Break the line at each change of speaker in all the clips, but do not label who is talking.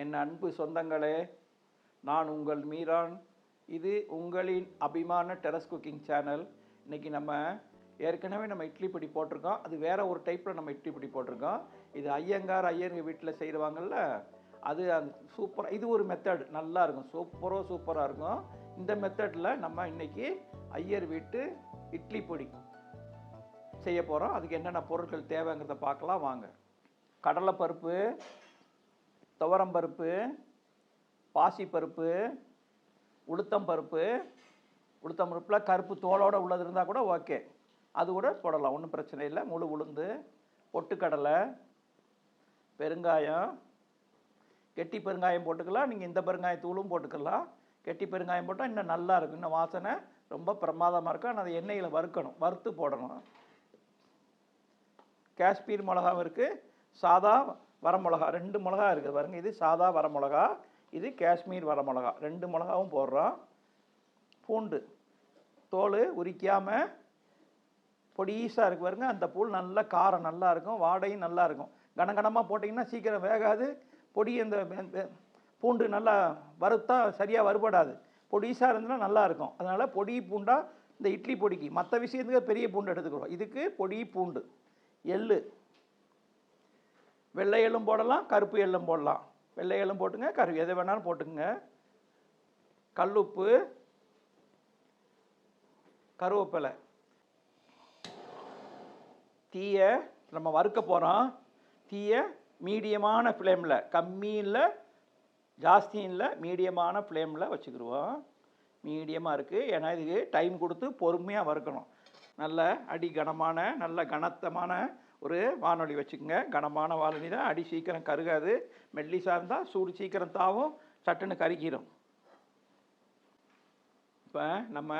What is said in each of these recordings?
என் அன்பு சொந்தங்களே நான் உங்கள் மீரான். இது உங்களின் அபிமான டெரஸ் குக்கிங் சேனல். இன்றைக்கி நம்ம ஏற்கனவே நம்ம இட்லி பொடி போட்டிருக்கோம். அது வேறு ஒரு டைப்பில் நம்ம இட்லி பொடி போட்டிருக்கோம். இது ஐயங்கார் ஐயருங்க வீட்டில் செய்வாங்கல்ல அது அந்த சூப்பராக இது ஒரு மெத்தட் நல்லா இருக்கும். சூப்பரோ சூப்பராக இருக்கும். இந்த மெத்தடில் நம்ம இன்னைக்கு ஐயர் வீட்டு இட்லி பொடி செய்ய போகிறோம் அதுக்கு என்னென்ன பொருட்கள் தேவைங்கிறத பார்க்கலாம். வாங்க. கடலைப்பருப்பு துவரம்பருப்பு பாசிப்பருப்பு உளுத்தம்பருப்பு உளுத்தம்பருப்பில் கருப்பு தோலோடு உள்ளது இருந்தால் கூட ஓகே. அது கூட போடலாம் ஒன்றும் பிரச்சனை இல்லை. முழு உளுந்து பொட்டுக்கடலை பெருங்காயம் கெட்டி பெருங்காயம் போட்டுக்கலாம். நீங்கள் இந்த பெருங்காயத்தூளும் போட்டுக்கலாம். கெட்டி பெருங்காயம் போட்டால் இன்னும் நல்லா இருக்கும். இன்னும் வாசனை ரொம்ப பிரமாதமாக இருக்கும். ஆனால் அதை எண்ணெயில் வறுக்கணும். வறுத்து போடணும். காஷ்மீர் மிளகாவும் இருக்குது சாதா வரமிளகா ரெண்டு மிளகா இருக்குது பாருங்க. இது சாதா வரமிளகா இது காஷ்மீர் வரமிளகா. ரெண்டு மிளகாவும் போடுறோம். பூண்டு தோல் உரிக்காமல் பொடிசாக இருக்கு பாருங்க. அந்த பூல் நல்ல காரம் நல்லா இருக்கும் வாடையும் நல்லா இருக்கும். கனகனமாக போட்டிங்கன்னா சீக்கிரம் வேகாது. பொடி அந்த பூண்டு நல்லா வறுத்தா சரியாக வறுபடாது. பொடிசாக இருந்ததுன்னா நல்லா இருக்கும். அதனால் பொடி பூண்டாக இந்த இட்லி பொடிக்கு மற்ற விஷயத்துக்கு பெரிய பூண்டு எடுத்துக்கிறோம். இதுக்கு பொடி பூண்டு எள்ளு வெள்ளை எள்ளும் போடலாம் கருப்பு எள்ளும் போடலாம். வெள்ளை எள்ளும் போட்டுங்க கரு எதை வேணாலும் போட்டுங்க கல்லுப்பு கருவேப்பிலை. தீயை நம்ம வறுக்க போகிறோம் தீயை மீடியமான ஃப்ளேமில் கம்மியில் ஜாஸ்தியும் இல்லை மீடியமான ஃப்ளேமில் வச்சுக்கிடுவோம் மீடியமாக இருக்குது ஏன்னா இதுக்கு டைம் கொடுத்து பொறுமையாக வறுக்கணும். நல்ல அடி கனமான நல்ல கனத்தமான ஒரு வானொலி வச்சுக்கோங்க. கனமான வானொலி தான். அடி சீக்கிரம் கருகாது. மெல்லிசாக இருந்தால் சூடு சீக்கிரம் தாவும் சட்டுன்னு கருகிரும். இப்போ நம்ம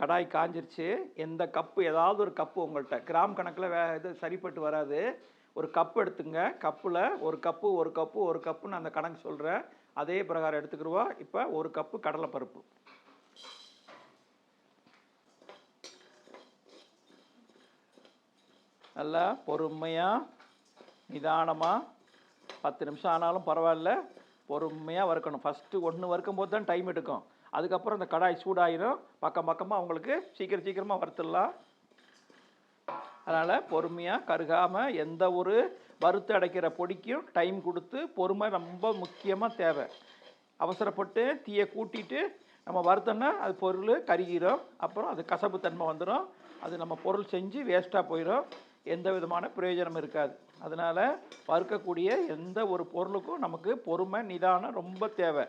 கடாய் காஞ்சிருச்சு. எந்த கப்பு ஏதாவது ஒரு கப்பு உங்கள்கிட்ட கிராம் கணக்கில் வே இது சரிப்பட்டு வராது. ஒரு கப்பு எடுத்துங்க. கப்பில் ஒரு கப்பு ஒரு கப்பு ஒரு கப்புன்னு அந்த கணக்கு சொல்கிறேன் அதே பிரகாரம் எடுத்துக்கிடுவோம் இப்போ ஒரு கப்பு கடலைப்பருப்பு நல்லா பொறுமையாக நிதானமாக பத்து நிமிஷம் ஆனாலும் பரவாயில்ல பொறுமையாக வறுக்கணும். ஃபஸ்ட்டு ஒன்று வறுக்கும் போது தான் டைம் எடுக்கும். அதுக்கப்புறம் இந்த கடாய் சூடாயிரும். பக்கம் பக்கமாக அவங்களுக்கு சீக்கிரம் சீக்கிரமாக வறுத்துடலாம். அதனால் பொறுமையாக கருகாமல் எந்த ஒரு வறுத்து அடைக்கிற பொடிக்கும் டைம் கொடுத்து பொறுமை ரொம்ப முக்கியமாக தேவை. அவசரப்பட்டு தீயை கூட்டிட்டு நம்ம வறுத்தோன்னா அது பொருள் கருகிடும் அப்புறம் அது கசப்பு தன்மை வந்துடும் அது நம்ம பொருள் செஞ்சு வேஸ்ட்டாக போயிடும் எந்த விதமான பிரயோஜனம் இருக்காது. அதனால் வறுக்கக்கூடிய எந்த ஒரு பொருளுக்கும் நமக்கு பொறுமை நிதானம் ரொம்ப தேவை.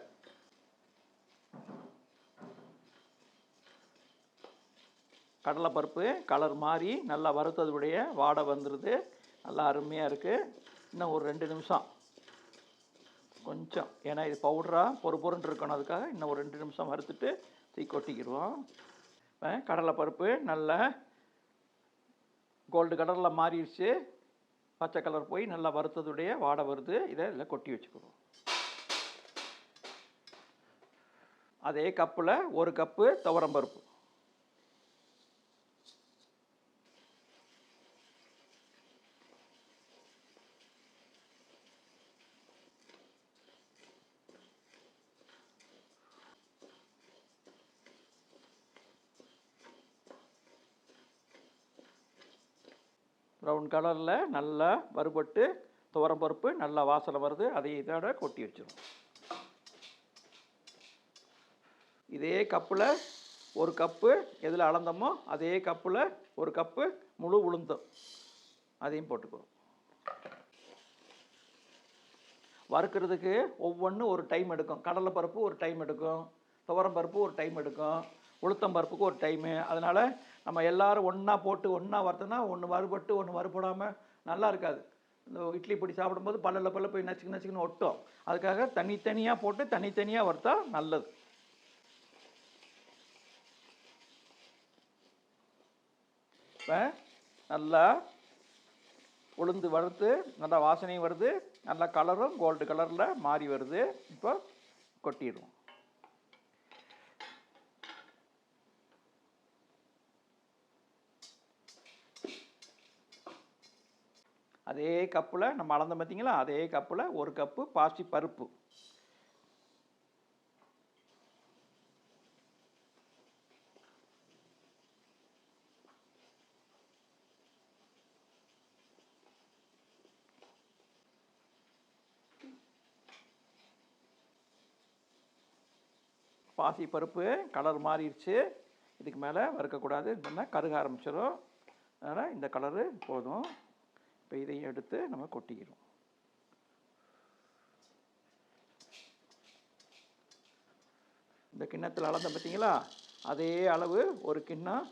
கடலைப்பருப்பு கலர் மாறி நல்லா வறுத்ததுடைய வாடை வந்துடுது நல்லா அருமையாக இருக்குது இன்னும் ஒரு ரெண்டு நிமிஷம். கொஞ்சம். ஏன்னா இது பவுடராக பொறு பொருன்னு இருக்கணும். அதுக்காக இன்னும் ஒரு ரெண்டு நிமிஷம் வறுத்துட்டு தீ கொட்டிக்கிடுவோம். இப்போ கடலைப்பருப்பு நல்லா கோல்டு கலரில் மாறிடுச்சு. பச்சை கலர் போய் நல்லா வறுத்ததுடைய வாடை வருது. இதை இதில் கொட்டி வச்சுக்கிடுவோம் அதே கப்பில் ஒரு கப்பு துவரம்பருப்பு ப்ரௌன் கலரில் நல்லா வறுபட்டு துவரம் பருப்பு நல்லா வாசனை வருது. அதை இதோட கொட்டி வச்சிடும் இதே கப்பில் ஒரு கப்பு எதில் அளந்தோமோ அதே கப்பில் ஒரு கப்பு முழு உளுந்தம். அதையும் போட்டுக்குவோம் வறுக்கிறதுக்கு ஒவ்வொன்றும் ஒரு டைம் எடுக்கும். கடலைப்பருப்பு ஒரு டைம் எடுக்கும். துவரம் பருப்பு ஒரு டைம் எடுக்கும். உளுத்தம் பருப்புக்கு ஒரு டைமு அதனால் நம்ம எல்லாரும் ஒன்றா போட்டு ஒன்றா வறுத்தோன்னா ஒன்று வறுபட்டு ஒன்று வறுபடாமல் நல்லா இருக்காது. இந்த இட்லி பிடி சாப்பிடும்போது பல்லில் பல்ல போய் நச்சுக்கு நச்சுக்குன்னு ஒட்டும். அதுக்காக தனித்தனியாக போட்டு தனித்தனியாக வறுத்தா நல்லது. இப்போ நல்லா உளுந்து வறுத்து நல்லா வாசனையும் வருது. நல்லா கலரும் கோல்டு கலரில் மாறி வருது. இப்போ கொட்டிடுவோம். அதே கப்பில் நம்ம அளந்தோம் பார்த்தீங்களா அதே கப்பில் ஒரு கப்பு பாசி பருப்பு. பாசி பருப்பு கலர் மாறிடுச்சு. இதுக்கு மேலே வறுக்கக்கூடாது. இல்லைன்னா கருக ஆரம்பிச்சிடும் அதனால் இந்த கலரு போதும். இப்போ இதையும் எடுத்து நம்ம கொட்டிக்கிறோம். இந்த கிண்ணத்தில் அளந்த பார்த்தீங்களா அதே அளவு ஒரு கிண்ணம்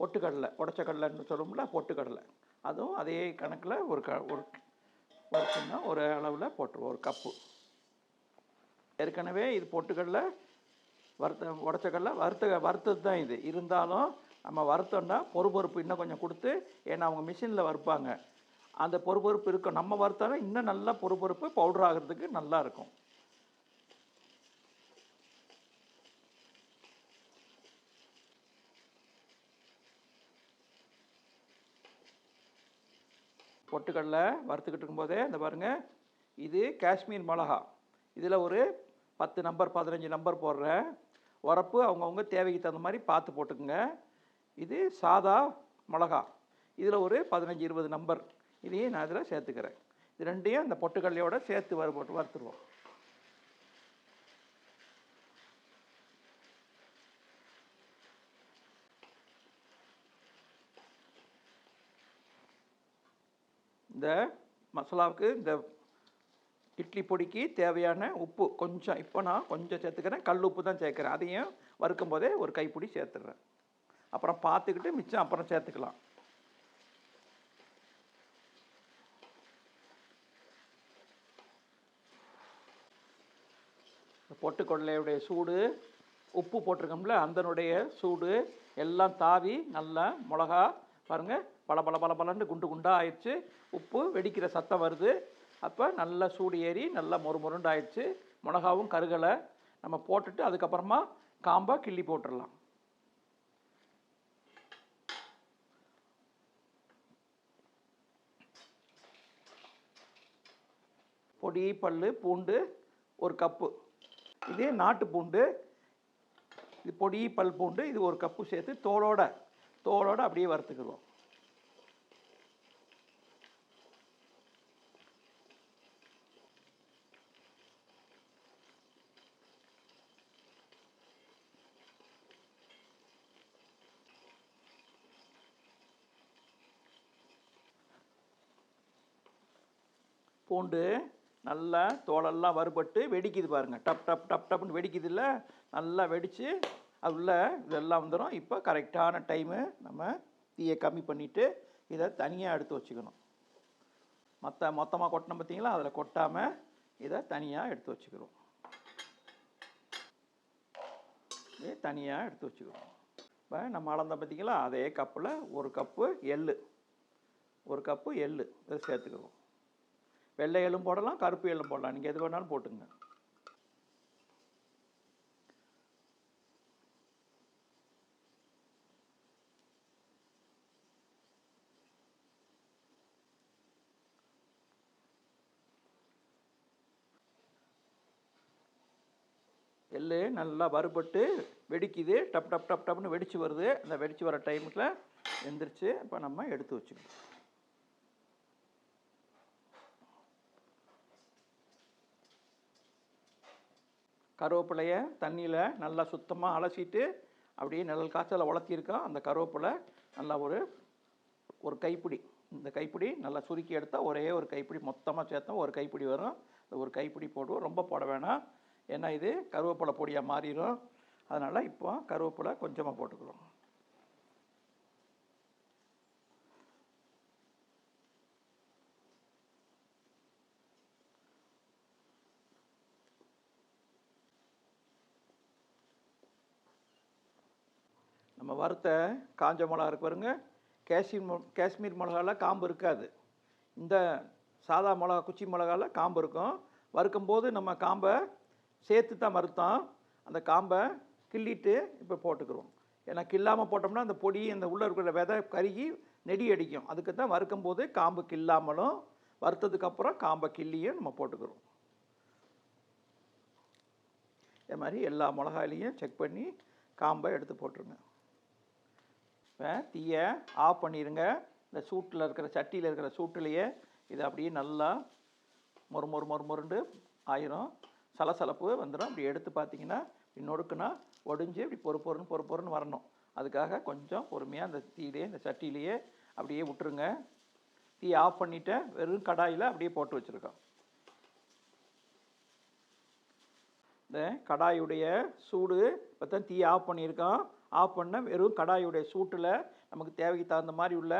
பொட்டுக்கடலை உடச்ச கடலைன்னு சொல்லும்ல பொட்டுக்கடலை. அதுவும் அதே கணக்கில் ஒரு க ஒரு ஒரு கிண்ணம் ஒரு அளவில் போட்டுருவோம் ஒரு கப்பு. ஏற்கனவே இது பொட்டுக்கடலை வறுத்த உடச்ச கடலை வறுத்த வறுத்தது தான் இது. இருந்தாலும் நம்ம வறுத்தோம்னா பொறுப்பொறுப்பு இன்னும் கொஞ்சம் கொடுத்து ஏன்னா அவங்க மிஷினில் வறுப்பாங்க. அந்த பொறுப்பொறுப்பு இருக்கும். நம்ம வறுத்தோம்னா இன்னும் நல்லா பொறுப்பொறுப்பு பவுடர் ஆகிறதுக்கு நல்லா இருக்கும். பொட்டுக்கடலை வறுத்துக்கிட்டு இருக்கும்போதே இந்த பாருங்கள் இது காஷ்மீர் மிளகா. இதில் ஒரு பத்து நம்பர் பதினஞ்சு நம்பர் போடுறேன். உரப்பு அவங்கவுங்க தேவைக்கு தகுந்த மாதிரி பார்த்து போட்டுக்குங்க. இது சாதா மிளகா. இதில் ஒரு பதினஞ்சு இருபது நம்பர். இதையும் நான் இதில் சேர்த்துக்கிறேன். இது ரெண்டையும் இந்த பொட்டுக்கடலையோட சேர்த்து வறு போட்டு வறுத்துருவோம். இந்த மசாலாவுக்கு இந்த இட்லி பொடிக்கு தேவையான உப்பு கொஞ்சம் இப்போ நான் கொஞ்சம் சேர்த்துக்கிறேன். கல் உப்பு தான் சேர்க்குறேன். அதையும் வறுக்கும் போதே ஒரு கைப்பிடி சேர்த்துடுறேன் அப்புறம் பார்த்துக்கிட்டு மிச்சம் அப்புறம் சேர்த்துக்கலாம். பொட்டுக்கொள்ளையுடைய சூடு உப்பு போட்டிருக்கோம்ல அதனுடைய சூடு எல்லாம் தாவி நல்லா மிளகா பாருங்கள் பல பல பல பலன்னு குண்டு குண்டாக ஆயிடுச்சு. உப்பு வெடிக்கிற சத்தம் வருது. அப்போ நல்லா சூடு ஏறி நல்லா மொறு மொருண்டு ஆயிடுச்சு. மிளகாவும் கருகலை. நம்ம போட்டுட்டு அதுக்கப்புறமா காம்பாக கிள்ளி போட்டுடலாம். பொடி பல் பூண்டு ஒரு கப்பு. இதே நாட்டு பூண்டு இது பொடி பல் பூண்டு இது ஒரு கப்பு சேர்த்து தோலோட தோலோட அப்படியே வறுத்துக்கிடுவோம். பூண்டு நல்லா தோலெல்லாம் வறுபட்டு வெடிக்குது பாருங்க. டப் டப் டப் டப்னு வெடிக்குது இல்லை நல்லா வெடித்து அது உள்ள இதெல்லாம் வந்துடும் இப்போ கரெக்டான டைமு நம்ம தீயை கம்மி பண்ணிவிட்டு இதை தனியாக எடுத்து வச்சுக்கணும். மற்ற மொத்தமாக கொட்டினோம் பார்த்தீங்களா? அதில் கொட்டாமல் இதை தனியாக எடுத்து வச்சுக்கிறோம். இதே தனியாக எடுத்து வச்சுக்கிறோம். இப்போ நம்ம அளந்த பார்த்தீங்களா? அதே கப்பில் ஒரு கப்பு எள்ளு. ஒரு கப்பு எள்ளு இதை சேர்த்துக்கிறோம். வெள்ளை எள்ளும் போடலாம் கருப்பு எள்ளும் போடலாம். நீங்கள் எது வேணாலும் போட்டுங்க எள்ளு நல்லா வறுபட்டு வெடிக்குது. டப் டப் டப் டப்னு வெடிச்சு வருது. அந்த வெடிச்சு வர டைமில் எந்திரிச்சு இப்போ நம்ம எடுத்து வச்சுக்கணும். கருவேப்பிலையை தண்ணியில் நல்லா சுத்தமாக அலசிட்டு அப்படியே நிழல் காய்ச்சல வளர்த்திருக்கோம் அந்த கருவேப்பிலை நல்லா ஒரு ஒரு கைப்பிடி. இந்த கைப்பிடி நல்லா சுருக்கி எடுத்தால் ஒரே ஒரு கைப்பிடி மொத்தமாக சேர்த்தா ஒரு கைப்பிடி வரும். இந்த ஒரு கைப்பிடி போடுவோம். ரொம்ப போட வேணாம். ஏன்னா இது கருவேப்பிலை பொடியாக மாறிடும் அதனால் இப்போ கருவேப்பிலை கொஞ்சமாக போட்டுக்கிறோம் நம்ம வறுத்த காஞ்ச மிளகா இருக்கு பாருங்க. காஷ்மீர் காஷ்மீர் மிளகாவில் காம்பு இருக்காது. இந்த சாதா மிளகா குச்சி மிளகால காம்பு இருக்கும். வறுக்கும்போது நம்ம காம்பை சேர்த்து தான் வறுத்தோம். அந்த காம்பை கிள்ளிட்டு இப்போ போட்டுக்கிறோம். ஏன்னா கில்லாமல் போட்டோம்னா அந்த பொடி அந்த உள்ளே இருக்கிற விதை கருகி நெடி அடிக்கும். அதுக்கு தான் வறுக்கும் போது காம்பு கில்லாமலும் வறுத்ததுக்கப்புறம் காம்பை கிள்ளியும் நம்ம போட்டுக்கிறோம். இதே மாதிரி எல்லா மிளகாயிலையும் செக் பண்ணி காம்பை எடுத்து போட்டுருங்க. இப்போ தீயை ஆஃப் பண்ணிடுங்க இந்த சூட்டில் இருக்கிற சட்டியில் இருக்கிற சூட்டிலேயே இது அப்படியே நல்லா மொறு மொறு மொறு மொருண்டு ஆயிரும். சலசலப்பு வந்துடும் அப்படி எடுத்து பார்த்தீங்கன்னா இப்படி நொறுக்குனா ஒடிஞ்சு இப்படி பொறு பொறுன்னு பொறு பொறுன்னு வரணும். அதுக்காக கொஞ்சம் பொறுமையாக அந்த தீயிலே இந்த சட்டியிலேயே அப்படியே விட்டுருங்க. தீ ஆஃப் பண்ணிவிட்டு வெறும் கடாயில் அப்படியே போட்டு வச்சுருக்கோம். இந்த கடாயுடைய சூடு இப்போ தான் தீ ஆஃப் பண்ணியிருக்கோம். ஆஃப் பண்ண வெறும் கடாயுடைய சூட்டில் நமக்கு தேவைக்கு தகுந்த மாதிரி உள்ள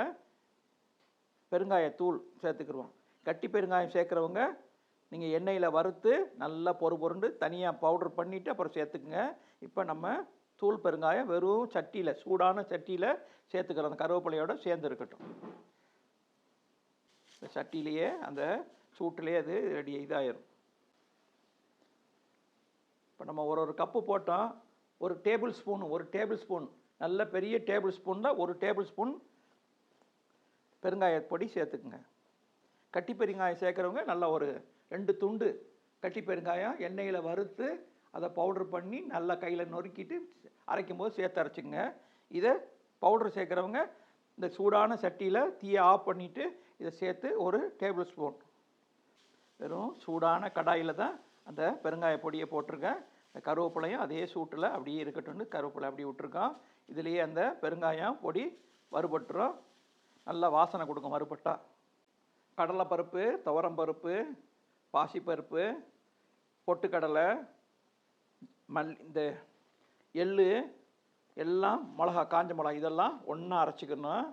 பெருங்காயத்தூள் சேர்த்துக்கிருவோம். கட்டி பெருங்காயம் சேர்க்குறவங்க நீங்கள் எண்ணெயில் வறுத்து நல்லா பொறு பொருண்டு தனியாக பவுடர் பண்ணிவிட்டு அப்புறம் சேர்த்துக்குங்க. இப்போ நம்ம தூள் பெருங்காயம் வெறும் சட்டியில் சூடான சட்டியில் சேர்த்துக்கிறோம். அந்த கருவேப்பிலையோட சேர்ந்து இருக்கட்டும். இந்த சட்டியிலேயே அந்த சூட்டிலேயே அது ரெடி இதாயிரும். இப்போ நம்ம ஒரு ஒரு கப்பு போட்டோம். ஒரு டேபிள் ஸ்பூன் ஒரு டேபிள் ஸ்பூன் நல்ல பெரிய டேபிள் ஸ்பூனில் ஒரு டேபிள் ஸ்பூன் பெருங்காய பொடி சேர்த்துக்குங்க. கட்டி பெருங்காயம் சேர்க்குறவங்க நல்லா ஒரு ரெண்டு துண்டு கட்டி பெருங்காயம் எண்ணெயில் வறுத்து அதை பவுட்ரு பண்ணி நல்லா கையில் நொறுக்கிட்டு அரைக்கும் போது சேர்த்து அரைச்சிங்க இதை பவுடர் சேர்க்குறவங்க இந்த சூடான சட்டியில் தீயை ஆஃப் பண்ணிவிட்டு இதை சேர்த்து ஒரு டேபிள் ஸ்பூன் வெறும் சூடான கடாயில் தான் அந்த பெருங்காய பொடியை போட்டிருக்கேன். கருவேப்பிலையும் அதே சூட்டில் அப்படியே இருக்கட்டும்னு கருவேப்பிலை அப்படியே விட்டுருக்கான். இதுலேயே அந்த பெருங்காயம் பொடி வறுபட்டுரும். நல்லா வாசனை கொடுக்கும் வறுபட்டா. கடலைப்பருப்பு துவரம்பருப்பு பாசிப்பருப்பு பொட்டுக்கடலை மல் இந்த எள்ளு எல்லாம் மிளகா காஞ்ச மிளகா இதெல்லாம் ஒன்றா அரைச்சிக்கணும்.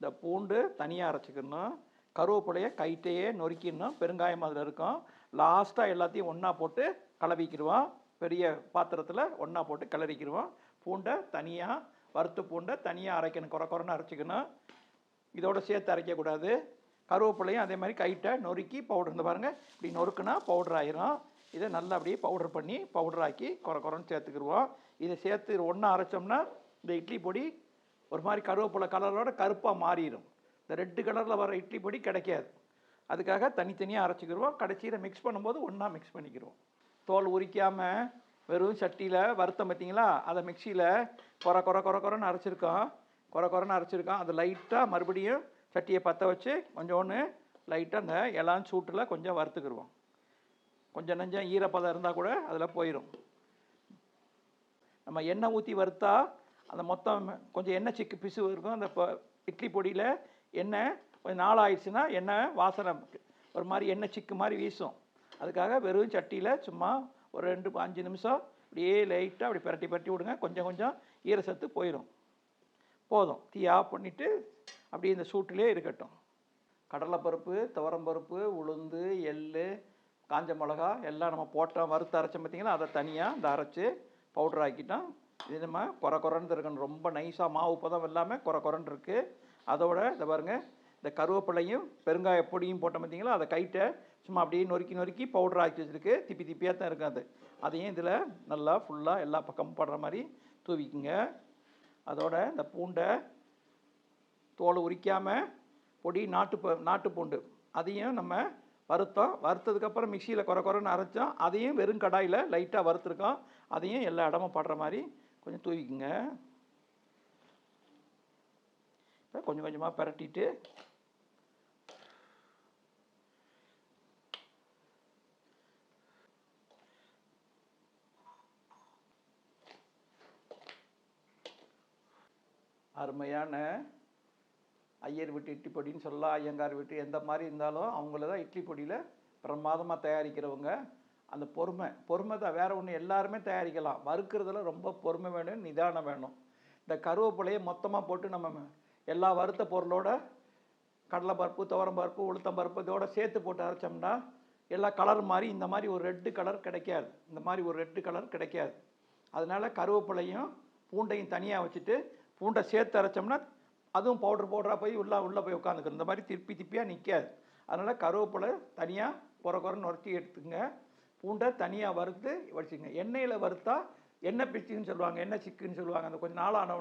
இந்த பூண்டு தனியாக அரைச்சிக்கணும். கருவேப்பிலையை கைட்டையே நொறுக்கிடணும். பெருங்காயம் அதில் இருக்கும். லாஸ்ட்டாக எல்லாத்தையும் ஒன்றா போட்டு கலவிக்கிடுவோம் பெரிய பாத்திரத்தில் ஒன்றா போட்டு கிளறிக்கிடுவோம் பூண்டை தனியாக வறுத்து பூண்டை தனியாக அரைக்கணும். குறை குறைன்னு அரைச்சிக்கணும். இதோட சேர்த்து அரைக்கக்கூடாது. கருவேப்பிலையும் அதே மாதிரி கைட்டை நொறுக்கி பவுடர் இந்த பாருங்கள் இப்படி நொறுக்குனா பவுடர் ஆயிரும். இதை நல்லா அப்படியே பவுடர் பண்ணி பவுடர் ஆக்கி குறை குறைன்னு சேர்த்துக்கிடுவோம் இதை சேர்த்து ஒன்றா அரைச்சோம்னா இந்த இட்லி பொடி ஒரு மாதிரி கருவேப்பிலை கலரோட கருப்பாக மாறிடும் இந்த ரெட்டு கலரில் வர இட்லி பொடி கிடைக்காது. அதுக்காக தனித்தனியாக அரைச்சிக்கிடுவோம் கடைசியில் மிக்ஸ் பண்ணும்போது ஒன்றா மிக்ஸ் பண்ணிக்கிடுவோம் தோல் உரிக்காமல் வெறும் சட்டியில் வறுத்தம் பார்த்தீங்களா அதை மிக்சியில் குறை குறை குறை குறைன்னு அரைச்சிருக்கோம். குறை குறைன்னு அரைச்சிருக்கோம். அது லைட்டாக மறுபடியும் சட்டியை பற்ற வச்சு கொஞ்சோன்னு லைட்டாக அந்த இளம் சூட்டில் கொஞ்சம் வறுத்துக்கிடுவோம் கொஞ்சம் நஞ்சம் ஈரப்பதம் இருந்தால் கூட அதில் போயிடும் நம்ம எண்ணெய் ஊற்றி வறுத்தா அந்த மொத்தம் கொஞ்சம் எண்ணெய் சிக்கு பிசு இருக்கும். அந்த இப்போ இட்லி பொடியில் எண்ணெய் கொஞ்சம் நாள் ஆயிடுச்சுன்னா எண்ணெய் வாசனை ஒரு மாதிரி எண்ணெய் சிக்கு மாதிரி வீசும். அதுக்காக வெறும் சட்டியில் சும்மா ஒரு ரெண்டு அஞ்சு நிமிஷம் அப்படியே லைட்டாக அப்படி பிரட்டி பிரட்டி விடுங்க. கொஞ்சம் கொஞ்சம் ஈரசத்து போயிடும் போதும். தீ ஆஃப் பண்ணிவிட்டு அப்படியே இந்த சூட்டிலே இருக்கட்டும். கடலைப்பருப்பு துவரம்பருப்பு உளுந்து எள் காஞ்ச மிளகா எல்லாம் நம்ம போட்டோம் வறுத்து அரைச்சோம் பார்த்தீங்களா? அதை தனியாக இந்த அரைச்சி பவுடர் ஆக்கிட்டோம். இது நம்ம குறை குறைந்து இருக்கணும். ரொம்ப நைஸாக மாவு பதம் இல்லாமல் குறை குறைன்னு இருக்குது அதோட இதை பாருங்க. இந்த கருவேப்பிலையும் பெருங்காய பொடியும் போட்டோம் பார்த்தீங்களா? அதை கைட்டை சும்மா அப்படியே நொறுக்கி நொறுக்கி பவுடர் ஆக்கி வச்சுருக்கு. திப்பி திப்பியாக தான் இருக்கும் அது. அதையும் இதில் நல்லா ஃபுல்லாக எல்லா பக்கமும் படுற மாதிரி தூவிக்குங்க. அதோட இந்த பூண்டை தோலை உரிக்காமல் பொடி நாட்டு ப- நாட்டு பூண்டு அதையும் நம்ம வறுத்தோம். வறுத்ததுக்கப்புறம் மிக்சியில் குறை குறைன்னு அரைச்சோம். அதையும் வெறும் கடாயில் லைட்டாக வறுத்துருக்கோம். அதையும் எல்லா இடமும் படுற மாதிரி கொஞ்சம் தூவிக்குங்க. இப்போ கொஞ்சம் கொஞ்சமாக பிரட்டிட்டு அருமையான ஐயர் வீட்டு இட்லி பொடின்னு சொல்லலாம் ஐயங்கார் வீட்டு எந்த மாதிரி இருந்தாலும் அவங்கள தான் இட்லி பொடியில் பிரமாதமாக தயாரிக்கிறவங்க. அந்த பொறுமை பொறுமை தான். வேறு ஒன்று எல்லாருமே தயாரிக்கலாம். வறுக்கிறதுல ரொம்ப பொறுமை வேணும் நிதானம் வேணும். இந்த கருவேப்பிலையை மொத்தமாக போட்டு நம்ம எல்லா வறுத்த பொருளோட கடலை பருப்பு துவரம் பருப்பு உளுத்தம் பருப்பு இதோட சேர்த்து போட்டு அரைச்சோம்னா எல்லா கலர் மாதிரி இந்த மாதிரி ஒரு ரெட்டு கலர் கிடைக்காது. இந்த மாதிரி ஒரு ரெட்டு கலர் கிடைக்காது. அதனால கருவேப்பிலையும் பூண்டையும் தனியாக வச்சுட்டு பூண்டை சேர்த்து அரைச்சோம்னா அதுவும் பவுடர் பவுடராக போய் உள்ளே உள்ளே போய் உட்காந்துக்கணும் இந்த மாதிரி திருப்பி திருப்பியாக நிற்காது அதனால் கருவேப்பிலை தனியாக குறை குறைன்னு உரத்தி எடுத்துங்க பூண்டை தனியாக வறுத்து வச்சுக்கோங்க எண்ணெயில் வறுத்தா எண்ணெய் பிச்சுன்னு சொல்லுவாங்க. எண்ணெய் சிக்குன்னு சொல்லுவாங்க. அந்த கொஞ்சம் நாள் ஆன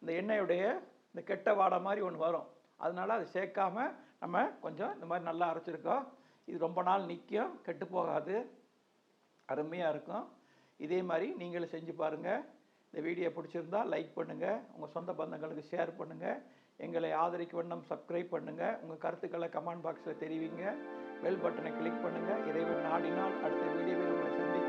அந்த எண்ணெயுடைய இந்த கெட்ட வாடை மாதிரி ஒன்று வரும். அதனால அதை சேர்க்காம நம்ம கொஞ்சம் இந்த மாதிரி நல்லா அரைச்சிருக்கோம். இது ரொம்ப நாள் நிற்கும் கெட்டு போகாது. அருமையாக இருக்கும். இதே மாதிரி நீங்களும் செஞ்சு பாருங்கள் இந்த வீடியோ பிடிச்சிருந்தா லைக் பண்ணுங்கள் உங்கள் சொந்த பந்தங்களுக்கு ஷேர் பண்ணுங்கள் எங்களை ஆதரிக்க வண்ணம் சப்ஸ்கிரைப் பண்ணுங்கள் உங்கள் கருத்துக்களை கமெண்ட் பாக்ஸில் தெரிவிங்க பெல் பட்டனை கிளிக் பண்ணுங்கள் இறைவன் நாடினால் அடுத்த வீடியோவில் உங்களை சந்திக்க